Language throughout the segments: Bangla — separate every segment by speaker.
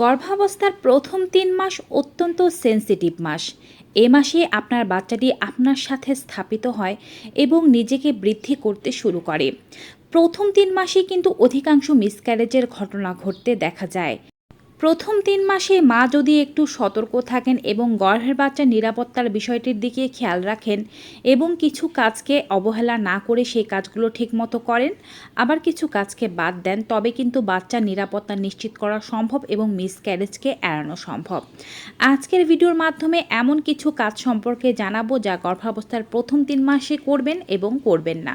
Speaker 1: গর্ভাবস্থার প্রথম তিন মাস অত্যন্ত সেন্সিটিভ মাস। এ মাসে আপনার বাচ্চাটি আপনার সাথে স্থাপিত হয় এবং নিজেকে বৃদ্ধি করতে শুরু করে। প্রথম তিন মাসে কিন্তু অধিকাংশ মিসক্যারেজের ঘটনা ঘটতে দেখা যায়। প্রথম তিন মাসে মা যদি একটু সতর্ক থাকেন এবং গর্ভের বাচ্চার নিরাপত্তার বিষয়টির দিকে খেয়াল রাখেন এবং কিছু কাজকে অবহেলা না করে সেই কাজগুলো ঠিকমতো করেন, আবার কিছু কাজকে বাদ দেন, তবে কিন্তু বাচ্চার নিরাপত্তা নিশ্চিত করা সম্ভব এবং মিসক্যারেজকে এড়ানো সম্ভব। আজকের ভিডিওর মাধ্যমে এমন কিছু কাজ সম্পর্কে জানাব যা গর্ভাবস্থার প্রথম তিন মাসে করবেন এবং করবেন না।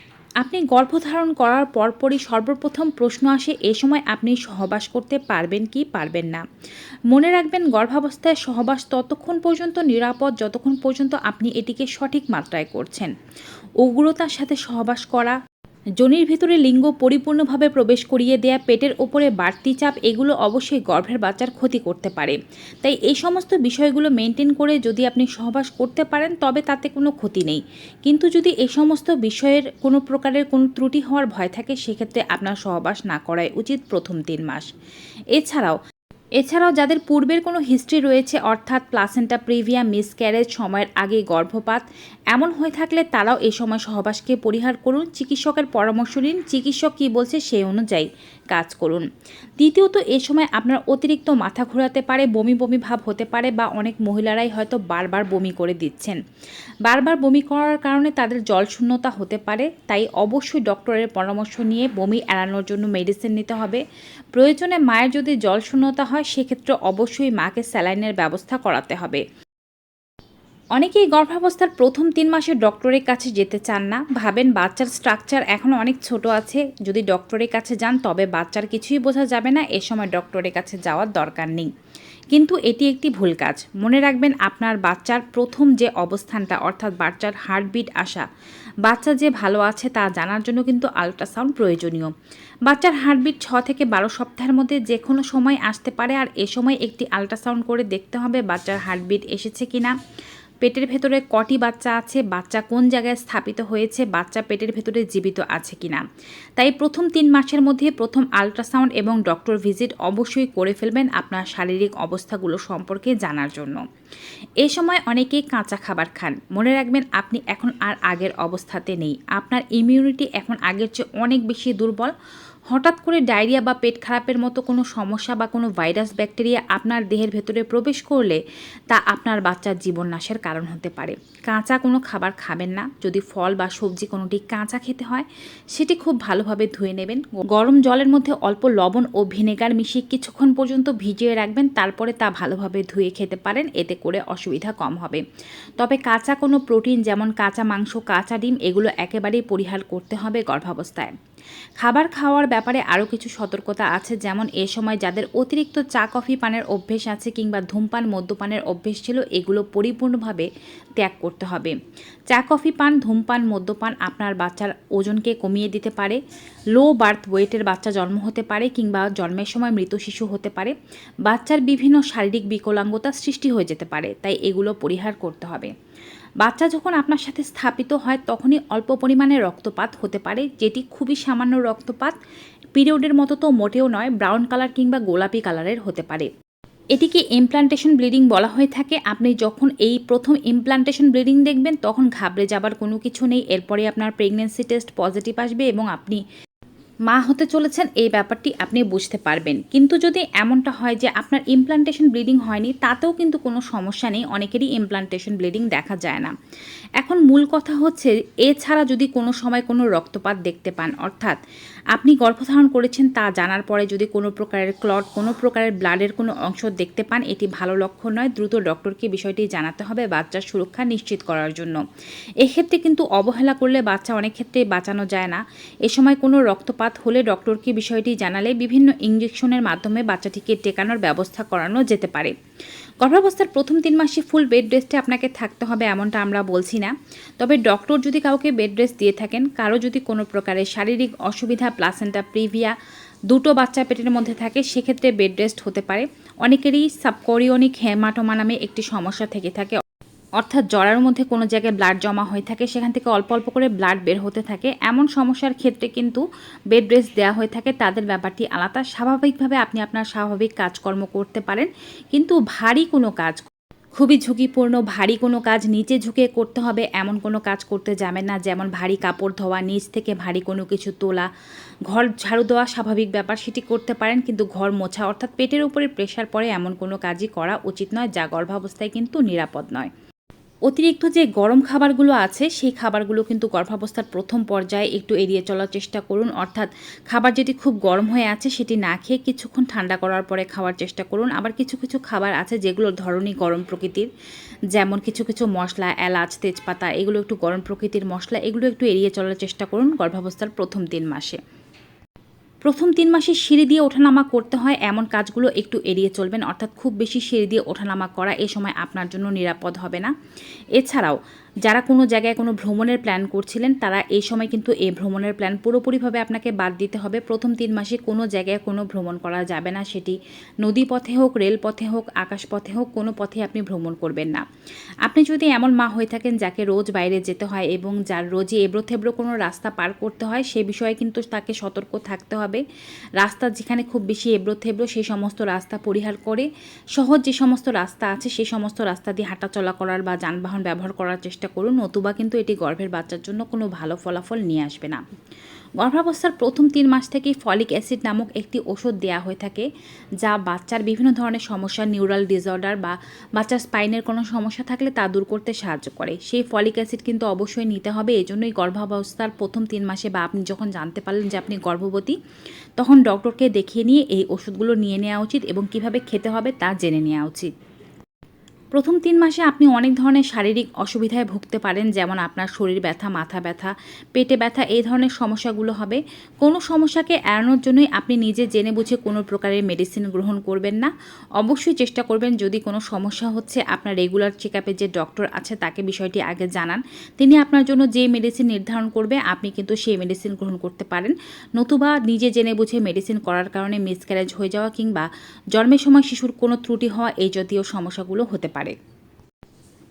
Speaker 1: আপনি গর্ভধারণ করার পরপরই সর্বপ্রথম প্রশ্ন আসে, এ সময় আপনি সহবাস করতে পারবেন কি পারবেন না? মনে রাখবেন, গর্ভাবস্থায় সহবাস ততক্ষণ পর্যন্ত নিরাপদ, যতক্ষণ পর্যন্ত আপনি এটিকে সঠিক মাত্রায় করছেন। উগ্রতার সাথে সহবাস করা যোনির ভেতরে লিঙ্গ পরিপূর্ণভাবে প্রবেশ করিয়ে দেয়া পেটের ওপরে বাড়তি চাপ, এগুলো অবশ্যই গর্ভের বাচ্চার ক্ষতি করতে পারে। তাই এই সমস্ত বিষয়গুলো মেনটেন করে যদি আপনি সহবাস করতে পারেন, তবে তাতে কোনো ক্ষতি নেই। কিন্তু যদি এই সমস্ত বিষয়ের কোনো প্রকারের কোনো ত্রুটি হওয়ার ভয় থাকে, সেক্ষেত্রে আপনার সহবাস না করাই উচিত প্রথম তিন মাস। এছাড়াও এছাড়াও যাদের পূর্বের কোনো হিস্ট্রি রয়েছে, অর্থাৎ প্লাসেন্টা প্রিভিয়া মিসক্যারেজ সময়ের আগে গর্ভপাত, এমন হয়ে থাকলে তারাও এই সময় সহবাসকে পরিহার করুন, চিকিৎসকের পরামর্শ নিন, চিকিৎসক কী বলছে সেই অনুযায়ী কাজ করুন। দ্বিতীয়ত, এ সময় আপনার অতিরিক্ত মাথা ঘোরাতে পারে, বমি বমি ভাব হতে পারে বা অনেক মহিলারাই হয়তো বারবার বমি করে দিচ্ছেন। বারবার বমি করার কারণে তাদের জল শূন্যতা হতে পারে, তাই অবশ্যই ডক্টরের পরামর্শ নিয়ে বমি এড়ানোর জন্য মেডিসিন নিতে হবে। প্রয়োজনে মায়ের যদি জল শূন্যতা হয়, সেক্ষেত্রে অবশ্যই মাকে স্যালাইনের ব্যবস্থা করাতে হবে। অনেকেই গর্ভাবস্থার প্রথম তিন মাসে ডক্টরের কাছে যেতে চান না। ভাবেন বাচ্চার স্ট্রাকচার এখনও অনেক ছোট আছে। যদি ডক্টরের কাছে যান, তবে বাচ্চার কিছুই বোঝা যাবে না। এ সময় ডক্টরের কাছে যাওয়ার দরকার নেই। কিন্তু এটি একটি ভুল কাজ। মনে রাখবেন, আপনার বাচ্চার প্রথম যে অবস্থানটা, অর্থাৎ বাচ্চার হার্টবিট আসা, বাচ্চা যে ভালো আছে তা জানার জন্য কিন্তু আলট্রাসাউন্ড প্রয়োজনীয়। বাচ্চার হার্টবিট ছ থেকে বারো সপ্তাহের মধ্যে যে কোনো সময় আসতে পারে, আর এ সময় একটি আল্ট্রাসাউন্ড করে দেখতে হবে বাচ্চার হার্টবিট এসেছে কিনা। পেটের ভেতরে কটি বাচ্চা আছে? বাচ্চা কোন জায়গায় স্থাপিত হয়েছে? বাচ্চা পেটের ভেতরে জীবিত আছে কিনা? তাই প্রথম তিন মাসের মধ্যে প্রথম আলট্রাসাউন্ড এবং ডক্টর ভিজিট অবশ্যই করে ফেলবেন আপনার শারীরিক অবস্থাগুলো সম্পর্কে জানার জন্য। এ সময় অনেকেই কাঁচা খাবার খান। মনে রাখবেন, আপনি এখন আর আগের অবস্থাতে নেই। আপনার ইমিউনিটি এখন আগের চেয়ে অনেক বেশি দুর্বল। হঠাৎ করে ডায়রিয়া বা পেট খারাপের মতো কোনো সমস্যা বা কোনো ভাইরাস, ব্যাকটেরিয়া আপনার দেহের ভেতরে প্রবেশ করলে তা আপনার বাচ্চার জীবন নাশের কারণ হতে পারে। কাঁচা কোনো খাবার খাবেন না। যদি ফল বা সবজি কোনোটি কাঁচা খেতে হয়, সেটি খুব ভালোভাবে ধুয়ে নেবেন। গরম জলের মধ্যে অল্প লবণ ও ভিনেগার মিশিয়ে কিছুক্ষণ পর্যন্ত ভিজিয়ে রাখবেন। তারপরে তা ভালোভাবে ধুয়ে খেতে পারেন। এতে করে অসুবিধা কম হবে। তবে কাঁচা কোনো প্রোটিন যেমন কাঁচা মাংস, কাঁচা ডিম, এগুলো একেবারেই পরিহার করতে হবে গর্ভাবস্থায়। খাবার খাওয়ার ব্যাপারে আরও কিছু সতর্কতা আছে, যেমন এ সময় যাদের অতিরিক্ত চা, কফি পানের অভ্যেস আছে কিংবা ধূমপান, মদ্যপানের অভ্যেস ছিল, এগুলো পরিপূর্ণভাবে ত্যাগ করতে হবে। চা, কফি পান, ধূমপান, মদ্যপান আপনার বাচ্চার ওজনকে কমিয়ে দিতে পারে লো বার্থ ওয়েটের বাচ্চা জন্ম হতে পারে কিংবা জন্মের সময় মৃত শিশু হতে পারে, বাচ্চার বিভিন্ন শারীরিক বিকলাঙ্গতা সৃষ্টি হয়ে যেতে পারে, তাই এগুলো পরিহার করতে হবে। বাচ্চা যখন আপনার সাথে স্থাপিত হয়, তখনই অল্প পরিমাণে রক্তপাত হতে পারে, যেটি খুবই সামান্য রক্তপাত। পিরিয়ডের মতো তো মোটেও নয়, ব্রাউন কালার কিংবা গোলাপি কালারের হতে পারে। এটিকে ইমপ্লান্টেশন ব্লিডিং বলা হয়ে থাকে। আপনি যখন এই প্রথম ইমপ্লান্টেশন ব্লিডিং দেখবেন, তখন ঘাবড়ে যাবার কোনো কিছু নেই। এরপরে আপনার প্রেগনেন্সি টেস্ট পজিটিভ আসবে এবং আপনি মা হতে চলেছেন, এই ব্যাপারটি আপনি বুঝতে পারবেন। কিন্তু যদি এমনটা হয় যে আপনার ইমপ্লান্টেশন ব্লিডিং হয়নি, তাতেও কিন্তু কোনো সমস্যা নেই, অনেকেরই ইমপ্লান্টেশন ব্লিডিং দেখা যায় না। এখন মূল কথা হচ্ছে, এছাড়া যদি কোনো সময় কোনো রক্তপাত দেখতে পান, অর্থাৎ আপনি গর্ভধারণ করেছেন তা জানার পরে যদি কোনো প্রকারের ক্লট কোনো প্রকারের ব্লাডের কোনো অংশ দেখতে পান, এটি ভালো লক্ষণ নয়, দ্রুত ডক্টরকে বিষয়টি জানাতে হবে বাচ্চার সুরক্ষা নিশ্চিত করার জন্য। এক্ষেত্রে কিন্তু অবহেলা করলে বাচ্চা অনেক ক্ষেত্রেই বাঁচানো যায় না। এ সময় কোনো রক্তপাত হলে ডক্টরকে বিষয়টি জানালে বিভিন্ন ইঞ্জেকশনের মাধ্যমে বাচ্চাটিকে টেকানোর ব্যবস্থা করানো যেতে পারে। গর্ভাবস্থার প্রথম তিন মাসে ফুল বেড রেস্টে আপনাকে থাকতে হবে এমনটা আমরা বলছি না। তবে ডক্টর যদি কাউকে বেড রেস্ট দিয়ে থাকেন, কারও যদি কোনো প্রকারের শারীরিক অসুবিধা, প্লাসেন্টা, প্রিভিয়া দুটো বাচ্চা পেটের মধ্যে থাকে, সেক্ষেত্রে বেড রেস্ট হতে পারে। অনেকেরই সাবকোরিয়নিক হেমাটোমা নামে একটি সমস্যা থেকে থাকে অর্থাৎ জরার মধ্যে কোনো জায়গায় ব্লাড জমা হয়ে থাকে, সেখান থেকে অল্প অল্প করে ব্লাড বের হতে থাকে। এমন সমস্যার ক্ষেত্রে কিন্তু বেড রেস্ট দেওয়া হয়ে থাকে, তাদের ব্যাপারটি আলাদা। স্বাভাবিকভাবে আপনি আপনার স্বাভাবিক কাজকর্ম করতে পারেন, কিন্তু ভারী কোনো কাজ খুবই ঝুঁকিপূর্ণ, ভারী কোনো কাজ নিচে ঝুঁকে করতে হবে, এমন কোনো কাজ করতে যাবেন না, যেমন ভারী কাপড় ধোয়া, নিচ থেকে ভারী কোনো কিছু তোলা। ঘর ঝাড়ু দেওয়া স্বাভাবিক ব্যাপার, সেটি করতে পারেন, কিন্তু ঘর মোছা, অর্থাৎ পেটের উপরে প্রেশার পড়ে এমন কোনো কাজই করা উচিত নয়, যা গর্ভাবস্থায় কিন্তু নিরাপদ নয়। অতিরিক্ত যে গরম খাবারগুলো আছে, সেই খাবারগুলো কিন্তু গর্ভাবস্থার প্রথম পর্যায়ে একটু এড়িয়ে চলার চেষ্টা করুন। অর্থাৎ খাবার যেটি খুব গরম হয়ে আছে, সেটি না খেয়ে কিছুক্ষণ ঠান্ডা করার পরে খাওয়ার চেষ্টা করুন। আবার কিছু কিছু খাবার আছে যেগুলোর ধরনই গরম প্রকৃতির, যেমন কিছু কিছু মশলা, এলাচ, তেজপাতা, এগুলো একটু গরম প্রকৃতির মশলা, এগুলো একটু এড়িয়ে চলার চেষ্টা করুন গর্ভাবস্থার প্রথম তিন মাসে। প্রথম তিন মাসে সিঁড়ি দিয়ে ওঠানামা করতে হয়, এমন কাজগুলো একটু এড়িয়ে চলবেন। অর্থাৎ খুব বেশি সিঁড়ি দিয়ে ওঠানামা করা এ সময় আপনার জন্য নিরাপদ হবে না। এছাড়াও যারা কোনো জায়গায় কোনো ভ্রমণের প্ল্যান করছিলেন, তারা এই সময় কিন্তু এই ভ্রমণের প্ল্যান পুরোপুরিভাবে আপনাকে বাদ দিতে হবে। প্রথম তিন মাসে কোনো জায়গায় কোনো ভ্রমণ করা যাবে না। সেটি নদী পথে হোক রেলপথে হোক, আকাশ পথে হোক, কোনো পথে আপনি ভ্রমণ করবেন না। আপনি যদি এমন মা হয়ে থাকেন যাকে রোজ বাইরে যেতে হয় এবং যার রোজই এবড়ো থেবড়ো কোনো রাস্তা পার করতে হয়, সে বিষয়ে কিন্তু তাকে সতর্ক থাকতে হবে। রাস্তা যেখানে খুব বেশি এবড়ো থেবড়ো সেই সমস্ত রাস্তা পরিহার করে, সহজ যে সমস্ত রাস্তা আছে সেই সমস্ত রাস্তা দিয়ে হাঁটাচলা করার বা যানবাহন ব্যবহার করার চেষ্টা করুন, নতুবা কিন্তু এটি গর্ভের বাচ্চার জন্য কোনো ভালো ফলাফল নিয়ে আসবে না। গর্ভাবস্থার প্রথম তিন মাস থেকেই ফলিক অ্যাসিড নামক একটি ওষুধ দেওয়া হয়ে থাকে, যা বাচ্চার বিভিন্ন ধরনের সমস্যা, নিউরাল ডিসঅর্ডার বা বাচ্চার স্পাইনের কোনো সমস্যা থাকলে তা দূর করতে সাহায্য করে। সেই ফলিক অ্যাসিড কিন্তু অবশ্যই নিতে হবে এই জন্যই গর্ভাবস্থার প্রথম তিন মাসে বা আপনি যখন জানতে পারলেন যে আপনি গর্ভবতী, তখন ডক্টরকে দেখিয়ে নিয়ে এই ওষুধগুলো নিয়ে নেওয়া উচিত এবং কীভাবে খেতে হবে তা জেনে নেওয়া উচিত। প্রথম তিন মাসে আপনি অনেক ধরনের শারীরিক অসুবিধায় ভুগতে পারেন, যেমন আপনার শরীর ব্যথা, মাথা ব্যথা, পেটে ব্যথা, এই ধরনের সমস্যাগুলো হবে। কোনো সমস্যাকে এড়ানোর জন্যই আপনি নিজে জেনে বুঝে কোনো প্রকারের মেডিসিন গ্রহণ করবেন না। অবশ্যই চেষ্টা করবেন, যদি কোনো সমস্যা হচ্ছে, আপনার রেগুলার চেক আপে যে ডক্টর আছে, তাকে বিষয়টি আগে জানান। তিনি আপনার জন্য যে মেডিসিন নির্ধারণ করবে, আপনি কিন্তু সেই মেডিসিন গ্রহণ করতে পারেন। নতুবা নিজে জেনে বুঝে মেডিসিন করার কারণে মিসক্যারেজ হয়ে যাওয়া কিংবা জন্মের সময় শিশুর কোনো ত্রুটি হওয়া, এই জাতীয় সমস্যাগুলো হতে পারে।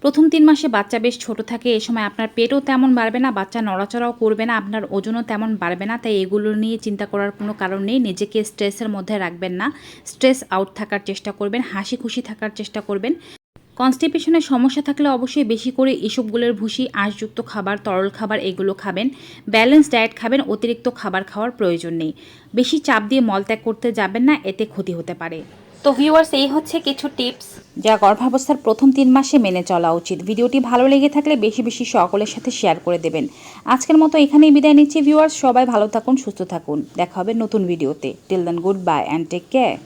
Speaker 1: প্রথম তিন মাসে বাচ্চা বেশ ছোট থাকে, এ সময় আপনার পেটও তেমন বাড়বে না, বাচ্চা নড়াচড়াও করবে না, আপনার ওজনও তেমন বাড়বে না, তাই এগুলো নিয়ে চিন্তা করার কোনো কারণ নেই, নিজেকে স্ট্রেসের মধ্যে রাখবেন না। স্ট্রেস আউট থাকার চেষ্টা করবেন, হাসি খুশি থাকার চেষ্টা করবেন। কনস্টিপেশনের সমস্যা থাকলে অবশ্যই বেশি করে এসবগুলোর ভুসি, আঁশযুক্ত খাবার, তরল খাবার এগুলো খাবেন। ব্যালেন্স ডায়েট খাবেন, অতিরিক্ত খাবার খাওয়ার প্রয়োজন নেই। বেশি চাপ দিয়ে মলত্যাগ করতে যাবেন না, এতে ক্ষতি হতে পারে। তো ভিউয়ার্স এই হচ্ছে কিছু টিপস যা গর্ভাবস্থার প্রথম তিন মাসে মেনে চলা উচিত। ভিডিওটি ভালো লেগে থাকলে বেশি বেশি সকলের সাথে শেয়ার করে দেবেন। আজকের মতো এখানেই বিদায় নিচ্ছি ভিউয়ার্স সবাই ভালো থাকুন, সুস্থ থাকুন। দেখা হবে নতুন ভিডিওতে। Till then goodbye and take care